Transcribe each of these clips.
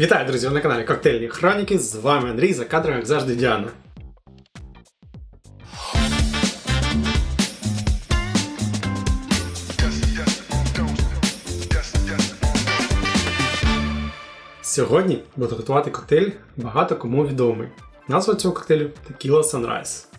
Вітаю, друзі! Ви на каналі Коктейльні Хроніки. З вами Андрій, за кадром, як завжди, Діана. Сьогодні буду готувати коктейль багато кому відомий. Назва цього коктейлю Tequila Sunrise.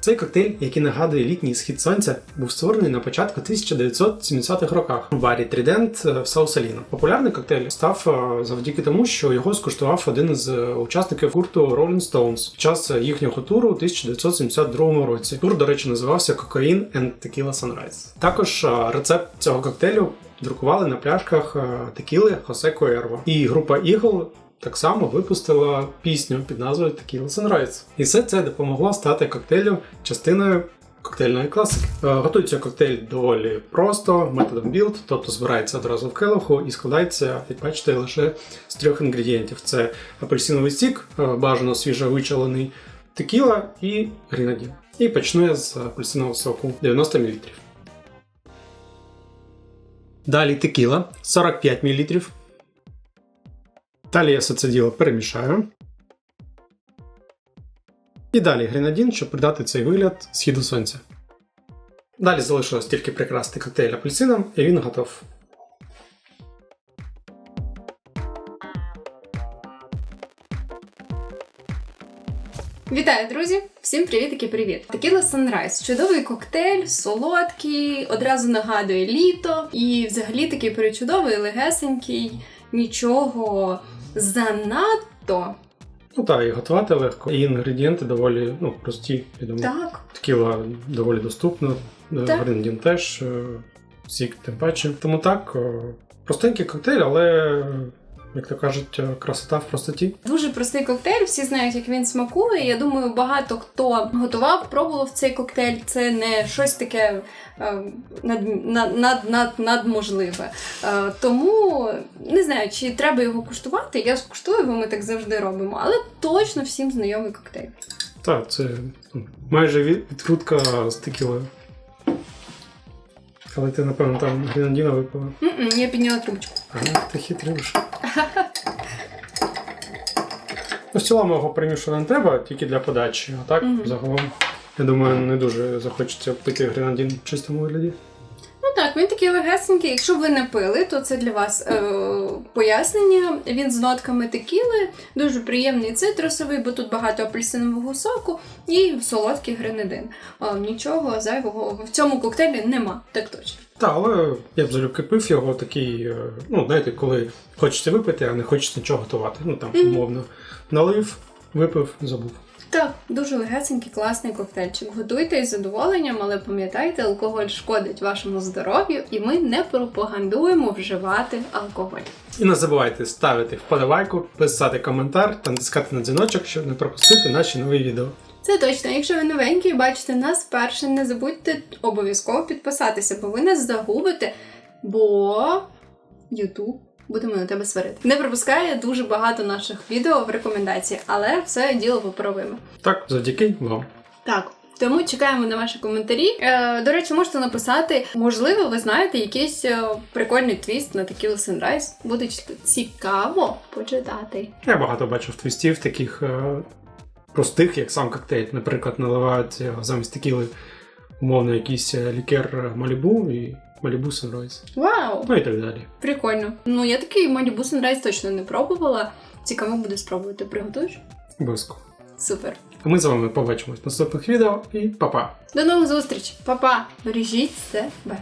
Цей коктейль, який нагадує літній схід сонця, був створений на початку 1970-х роках у барі Трідент в Саусаліно. Популярний коктейль став е, завдяки тому, що його скуштував один із е, учасників гурту Rolling Stones під час їхнього туру у 1972 році. Тур, до речі, називався Cocaine and Tequila Sunrise. Також е, рецепт цього коктейлю друкували на пляшках е, текіли Хосе Куерво. І група Eagle так само випустила пісню під назвою Tequila Sunrise. І все це допомогло стати коктейлю частиною коктейльної класики. Е, Готується коктейль доволі просто, методом білд, тобто збирається одразу в келиху і складається, як бачите, лише з трьох інгредієнтів: це апельсиновий сік, е, бажано свіжовичалений, текіла і грінадін. І почну я з апельсинового соку 90 мл. Далі текіла 45 мл. Далі я все це діло перемішаю. І далі гренадін, щоб придати цей вигляд східу сонця. Далі залишилось тільки прикрасити коктейль апельсином, і він готов. Вітаю, друзі! Всім привіт і привіт! Текіла Sunrise. Чудовий коктейль, солодкий, одразу нагадує літо. І взагалі такий перечудовий, легесенький, нічого занадто. Ну так, і готувати легко. І інгредієнти доволі ну, прості, відомо. Так, Текіла доволі доступна, е, теж, всі сік тим паче. Тому так, е, простенький коктейль, але, як то кажуть, е, красота в простоті. дуже простий коктейль, всі знають, як він смакує. Я думаю, багато хто готував, пробував цей коктейль. Це не щось таке е, над, над, над, над, надможливе. Е, тому не знаю, чи треба його куштувати. Я скуштую, бо ми так завжди робимо, але точно всім знайомий коктейль. Так, це ну, майже відкрутка з текілою. Але ти, напевно, там гренадіна випила. М-м, я підняла трубочку. Ага, ти хитрюш. Ну, в цілому його перемішувати не треба, тільки для подачі. А так, загалом, я думаю, не дуже захочеться пити гренадін в чистому вигляді. Так, він такий легесенький. Якщо ви не пили, то це для вас е, пояснення. Він з нотками текіли, дуже приємний цитрусовий, бо тут багато апельсинового соку і солодкий гренадин. Е, нічого зайвого в цьому коктейлі нема, так точно. Так, але я б залюбки пив його такий, е, ну, знаєте, коли хочеться випити, а не хочеться нічого готувати. Ну там, умовно, налив, випив, забув. Так, дуже легесенький, класний коктейльчик. Готуйте із задоволенням, але пам'ятайте, алкоголь шкодить вашому здоров'ю, і ми не пропагандуємо вживати алкоголь. І не забувайте ставити вподобайку, писати коментар та натискати на дзвіночок, щоб не пропустити наші нові відео. Це точно. Якщо ви новенький і бачите нас вперше, не забудьте обов'язково підписатися, бо ви нас загубите, бо Ютуб будемо на тебе сварити. Не пропускає дуже багато наших відео в рекомендації, але все діло поправимо. Так, завдяки вам. Так. Тому чекаємо на ваші коментарі. Е, до речі, можете написати, можливо, ви знаєте якийсь е, прикольний твіст на Tequila Sunrise. Буде цікаво почитати. Я багато бачив твістів таких е, простих, як сам коктейль. Наприклад, наливають е, замість текіли умовно якийсь е, лікер Малібу і Малібу Sunrise. Вау! Ну і так далі. Прикольно. Ну, я такий Малібу Sunrise точно не пробувала. Цікаво буде спробувати. Приготуєш? Обов'язково. Супер. А ми з вами побачимось в наступних відео і па-па! До нових зустріч! Па-па! Бережіть себе!